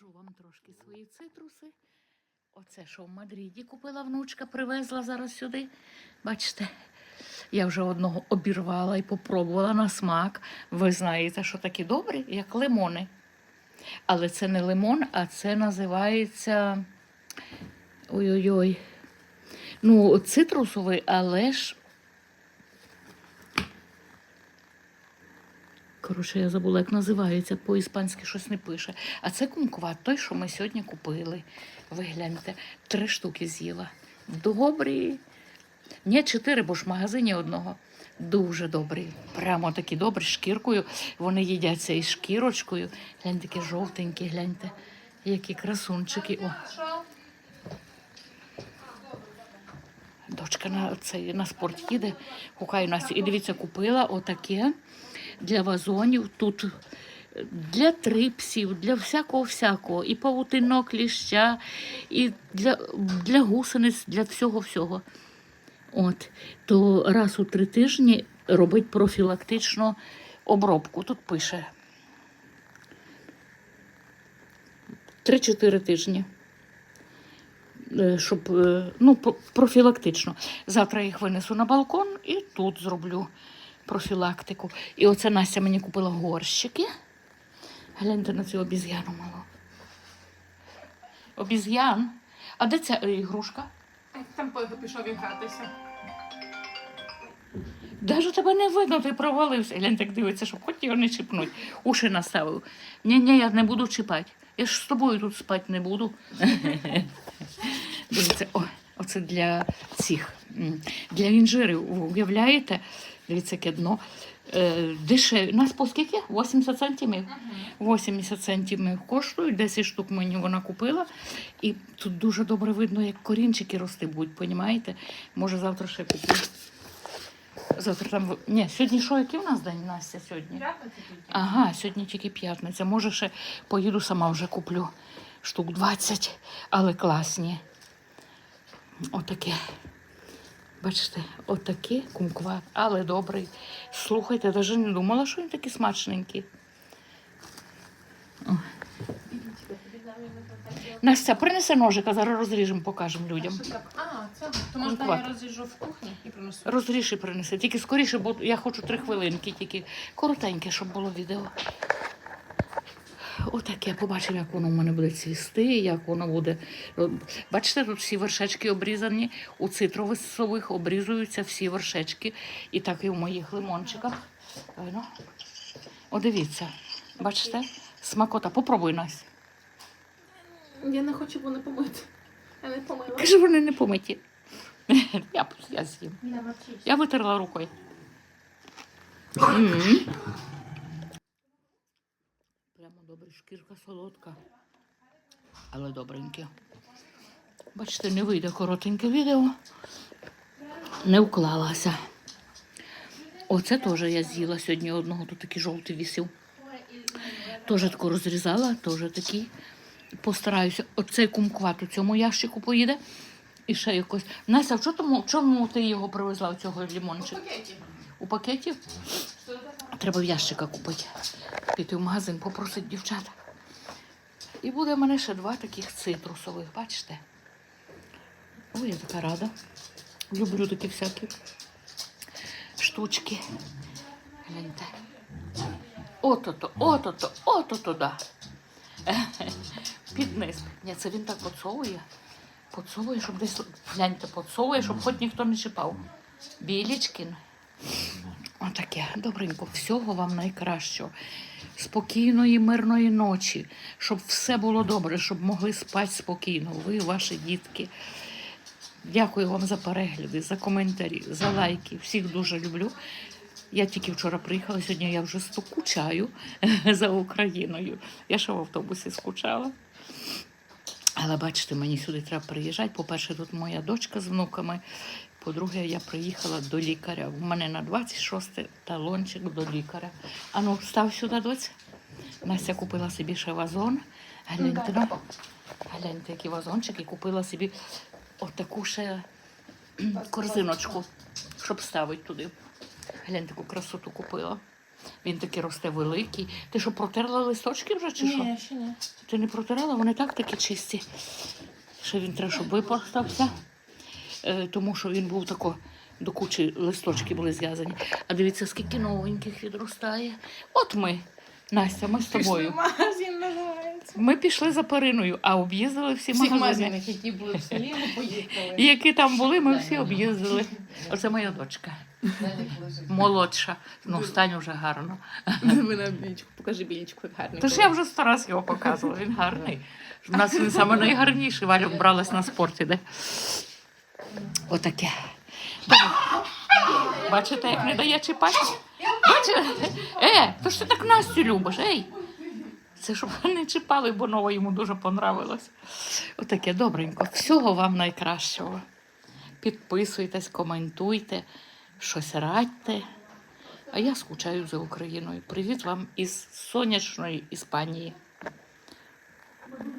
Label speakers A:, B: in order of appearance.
A: покажу вам трошки свої цитруси. Оце, що в Мадриді купила внучка, привезла зараз сюди. Бачите, я вже одного обірвала і попробувала на смак. Ви знаєте, що такі добрі, як лимони. Але це не лимон, а це називається. Ой-ой-ой. Ну, цитрусовий, але ж. Коротше, я забула, як називається, по-іспанськи щось не пише. А це кумкват, той, що ми сьогодні купили. Ви гляньте, три штуки з'їла. Добрі. Ні, чотири, бо ж в магазині одного. Дуже добрі. Прямо такі добрі, шкіркою. Вони їдяться із шкірочкою. Гляньте, такі жовтенькі, гляньте, які красунчики. О. Дочка на цей на спорт їде, гукає Настю. І дивіться, купила отаке для вазонів. Тут для трипсів, для всякого всякого. І павутинок, кліща, і для, для гусениць, для всього-всього. От, то раз у три тижні робить профілактичну обробку. Тут пише. Три-чотири тижні. Е, Щоб, е, ну, профілактично. Завтра їх винесу на балкон і тут зроблю профілактику. І оце Настя мені купила горщики. Гляньте на цю обіз'яну малу. Обіз'ян. А де ця е, ігрушка?
B: Там пішов гратися.
A: Даже тебе не видно, ти провалився. Глянь, так дивиться, щоб хоч його не чіпнуть. Уші наставив. Ні, ні, я не буду чіпати. Я ж з тобою тут спати не буду. Дивіться, о, оце для цих, для інжирів. Уявляєте? Дивіться, яке дно. Е, дешеві. Нас по скільки? 80 центимів. 80 центимів коштують, 10 штук мені вона купила. І тут дуже добре видно, як корінчики рости будуть, понімаєте? Може, завтра ще куплю. Завтра там. Ні, сьогодні що, який у нас день, Настя, сьогодні?
B: П'ятниця тільки.
A: Ага, сьогодні тільки п'ятниця. Може, ще поїду сама вже куплю штук 20, але класні. Отаке. Бачите, отаке кумкват, але добрий. Слухайте, навіть не думала, що він такий смачненький. О. Настя, принеси ножика, зараз розріжемо, покажемо людям.
B: А, це. То можна я розріжу в кухні і принесу.
A: Розріж і принеси. Тільки скоріше, бо я хочу три хвилинки, тільки коротеньке, щоб було відео. Отаке, побачимо, як воно в мене буде цвісти, як воно буде. Бачите, тут всі вершечки обрізані, у цитрусових обрізуються всі вершечки. І так і в моїх лимончиках. Видно? О, дивіться, бачите? Смакота. Попробуй Настя.
B: Я не хочу, бо не помити. Я не помила.
A: Каже, вони не помиті. Я, я з'їм. Я витерла рукою. Прямо добре, шкірка солодка. Але добреньке. Бачите, не вийде коротеньке відео. Не вклалася. Оце теж я з'їла сьогодні одного, тут такий жовтий вісів. Теж таку розрізала, теж такий. Постараюся. Оцей кумкват у цьому ящику поїде. І ще якось. Настя, в чому, в чому ти його привезла, цього лімончика?
B: Пакеті.
A: У пакеті?
B: Що таке?
A: Треба в ящика купити. Піти в магазин, попросити дівчат. І буде в мене ще два таких цитрусових, бачите? Ой, я така рада. Люблю такі всякі штучки. Гляньте. Ото-то, ото-то, ото-то, да. Під низ. Ні, це він так поцовує. Поцовує, щоб десь. Гляньте, поцовує, щоб хоч ніхто не чіпав. Білічкін. Отаке, добренько, всього вам найкращого. Спокійної, мирної ночі, щоб все було добре, щоб могли спати спокійно. Ви, ваші дітки. Дякую вам за перегляди, за коментарі, за лайки. Всіх дуже люблю. Я тільки вчора приїхала, сьогодні я вже скучаю за Україною. Я ще в автобусі скучала. Але бачите, мені сюди треба приїжджати. По-перше, тут моя дочка з внуками. По-друге, я приїхала до лікаря. У мене на 26 талончик до лікаря. Ану, став сюди, доць. Настя купила собі ще вазон. Гляньте, ну, гляньте, який вазончик, і купила собі отаку ще корзиночку, щоб ставити туди. Гляньте, таку красоту купила. Він такий росте великий. Ти що, протерла листочки вже чи що?
B: Ні, ще ні.
A: Ти не протирала, вони так такі чисті. Ще він треба, щоб випорстався, тому що він був тако до кучі листочки були зв'язані. А дивіться, скільки новеньких відростає. От ми, Настя, ми з тобою.
B: магазин називається.
A: Ми пішли за периною, а об'їздили всі
B: Всіх
A: магазини.
B: магазинах, які були в селі, ми поїхали.
A: І які там були, ми всі об'їздили. Оце моя дочка. Молодша. Ну, стань уже гарно.
B: Білічку, покажи білічку, як гарний.
A: Тож я вже сто раз його показувала, він гарний. У нас він саме найгарніший, Валюк бралась на спорті, де. Отаке. Бачите, як не дає чіпати? Бачите? Е, то ж ти так Настю любиш, ей. Це щоб не чіпали, бо нова йому дуже понравилось. Отаке добренько. Всього вам найкращого. Підписуйтесь, коментуйте, щось радьте. А я скучаю за Україною. Привіт вам із сонячної Іспанії.